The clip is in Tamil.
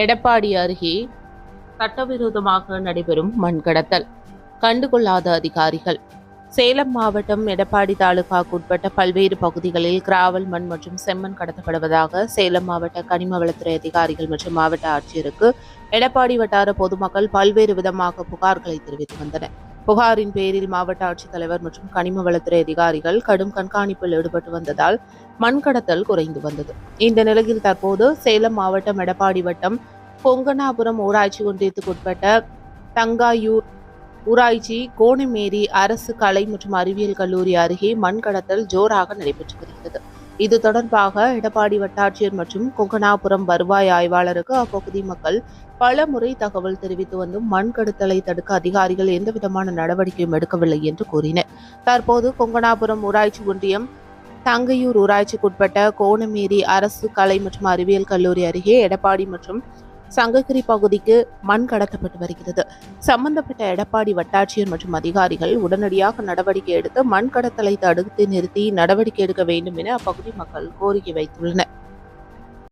எடப்பாடி அருகே சட்டவிரோதமாக நடைபெறும் மண் கடத்தல் கண்டுகொள்ளாத அதிகாரிகள். சேலம் மாவட்டம் எடப்பாடி தாலுகாவுக்குட்பட்ட பல்வேறு பகுதிகளில் கிராவல் மண் மற்றும் செம்மண் கடத்தப்படுவதாக சேலம் மாவட்ட கனிம வளத்துறை அதிகாரிகள் மற்றும் மாவட்ட ஆட்சியருக்கு எடப்பாடி வட்டார பொதுமக்கள் பல்வேறு விதமாக புகார்களை தெரிவித்து வந்தனர். புகாரின் பேரில் மாவட்ட ஆட்சித்தலைவர் மற்றும் கனிம வளத்துறை அதிகாரிகள் கடும் கண்காணிப்பில் ஈடுபட்டு வந்ததால் மண் கடத்தல் குறைந்து வந்தது. இந்த நிலையில் தற்போது சேலம் மாவட்டம் எடப்பாடி வட்டம் கொங்கனாபுரம் ஊராட்சி ஒன்றியத்துக்குட்பட்ட தங்காயூர் ஊராட்சி கோணமேரி அரசு கலை மற்றும் அறிவியல் கல்லூரி அருகே மண் கடத்தல் ஜோராக நடைபெற்று வருகிறது. இது தொடர்பாக எடப்பாடி வட்டாட்சியர் மற்றும் கொங்கனாபுரம் வருவாய் ஆய்வாளருக்கு அப்பகுதி மக்கள் பல முறை தகவல் தெரிவித்து வந்தும் மண் கடத்தலை தடுக்க அதிகாரிகள் எந்தவிதமான நடவடிக்கையும் எடுக்கவில்லை என்று கூறினர். தற்போது கொங்கனாபுரம் ஊராட்சி ஒன்றியம் தங்கையூர் ஊராட்சிக்குட்பட்ட கோணமேரி அரசு கலை மற்றும் அறிவியல் கல்லூரி அருகே எடப்பாடி மற்றும் சங்ககிரி பகுதிக்கு மண் கடத்தப்பட்டு வருகிறது. சம்பந்தப்பட்ட எடப்பாடி வட்டாட்சியர் மற்றும் அதிகாரிகள் உடனடியாக நடவடிக்கை எடுத்து மண் கடத்தலை தடுத்து நிறுத்தி நடவடிக்கை எடுக்க வேண்டும் என அப்பகுதி மக்கள் கோரிக்கை வைத்துள்ளனர்.